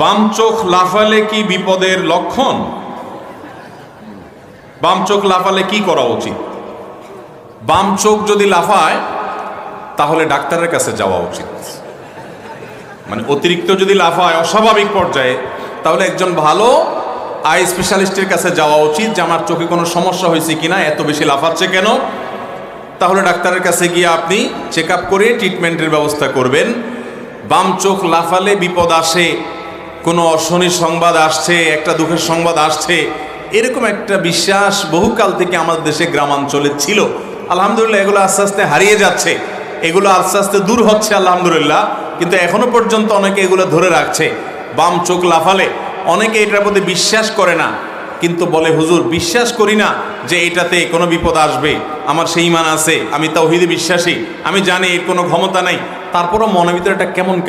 বাম চোখ লাফালে কি বিপদের লক্ষণ? বাম চোখ লাফালে কি করা উচিত? বাম চোখ যদি লাফায়, তাহলে ডাক্তারের কাছে যাওয়া উচিত। মানে অতিরিক্ত যদি লাফায় অস্বাভাবিক পর্যায়ে, তাহলে একজন ভালো আই স্পেশালিস্টের কাছে যাওয়া উচিত যে, আমার চোখে কোনো সমস্যা হয়েছে কিনা? এত বেশি লাফাচ্ছে কেন? তাহলে ডাক্তারের কাছে গিয়ে আপনি চেক আপ করে ট্রিটমেন্টের ব্যবস্থা করবেন। বাম চোখ লাফালে বিপদ আসে কোনো অশনি সংবাদ আসছে, একটা দুঃখের সংবাদ আসছে, এরকম একটা বিশ্বাস বহুকাল থেকে আমাদের দেশে গ্রামাঞ্চলে ছিল। আলহামদুলিল্লাহ, এগুলো আস্তে আস্তে হারিয়ে যাচ্ছে। এগুলো আস্তে আস্তে দূর হচ্ছে, আলহামদুলিল্লাহ। কিন্তু এখনও পর্যন্ত অনেকে এগুলো ধরে রাখছে। বাম চোখ লাফালে, অনেকে এটার প্রতি বিশ্বাস করে না। কিন্তু বলে, হুজুর, বিশ্বাস করি না যে এটাতে কোনো বিপদ আসবে। আমার সেই ইমান আছে, আমি তাও তাওহিদে বিশ্বাসী, আমি জানি এর কোনো ক্ষমতা নাই। তারপরও মনের ভিতরে একটা কেমন